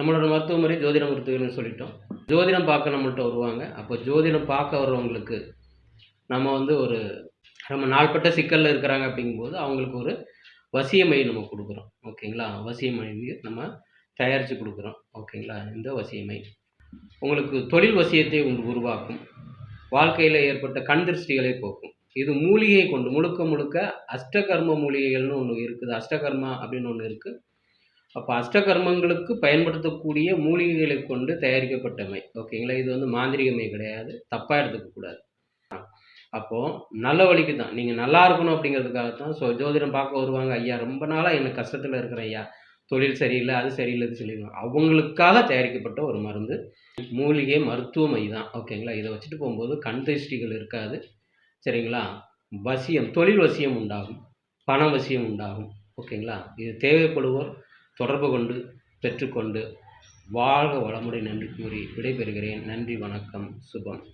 நம்மளோட மருத்துவ முறை ஜோதிட மருத்துவம்னு சொல்லிட்டோம். ஜோதிடம் பார்க்க நம்மள்கிட்ட வருவாங்க. அப்போ ஜோதிடம் பார்க்க வர்றவங்களுக்கு நம்ம வந்து ஒரு நம்ம நாள்பட்ட சிக்கலில் இருக்கிறாங்க அப்படிங்கும்போது அவங்களுக்கு ஒரு வசியமை நம்ம கொடுக்குறோம். ஓகேங்களா? வசியமை நம்ம தயாரித்து கொடுக்குறோம். ஓகேங்களா? இந்த வசியமை உங்களுக்கு தொழில் வசியத்தை உருவாக்கும். வாழ்க்கையில் ஏற்பட்ட கண் திருஷ்டிகளை போக்கும். இது மூலிகை கொண்டு முழுக்க முழுக்க அஷ்டகர்ம மூலிகைகள்னு ஒன்று இருக்குது. அஷ்டகர்மா அப்படின்னு ஒன்று இருக்குது அப்போ அஷ்டகர்மங்களுக்கு பயன்படுத்தக்கூடிய மூலிகைகளை கொண்டு தயாரிக்கப்பட்டமை. ஓகேங்களா? இது வந்து மாந்திரிகமை கிடையாது. தப்பாக எடுத்துக்கக்கூடாது அப்போது நல்ல வழிக்கு தான். நீங்கள் நல்லா இருக்கணும் அப்படிங்கிறதுக்காக தான் ஸோ ஜோதிடம் பார்க்க வருவாங்க ஐயா ரொம்ப நாளாக எனக்கு கஷ்டத்தில் இருக்கிற ஐயா. தொழில் சரியில்லை அது சரியில்லை சொல்லிடுவாங்க. அவங்களுக்காக தயாரிக்கப்பட்ட ஒரு மருந்து மூலிகை மருத்துவமை தான். ஓகேங்களா? இதை வச்சுட்டு போகும்போது கண் திருஷ்டிகள் இருக்காது. சரிங்களா? வசியம் தொழில் வசியம் உண்டாகும். பண வசியம் உண்டாகும். ஓகேங்களா? இது தேவைப்படுவோர் தொடர்பு கொண்டு பெற்றுக்கொண்டு வாழ்க வளமுறை நன்றி கூறி விடைபெறுகிறேன். நன்றி வணக்கம் சுபம்.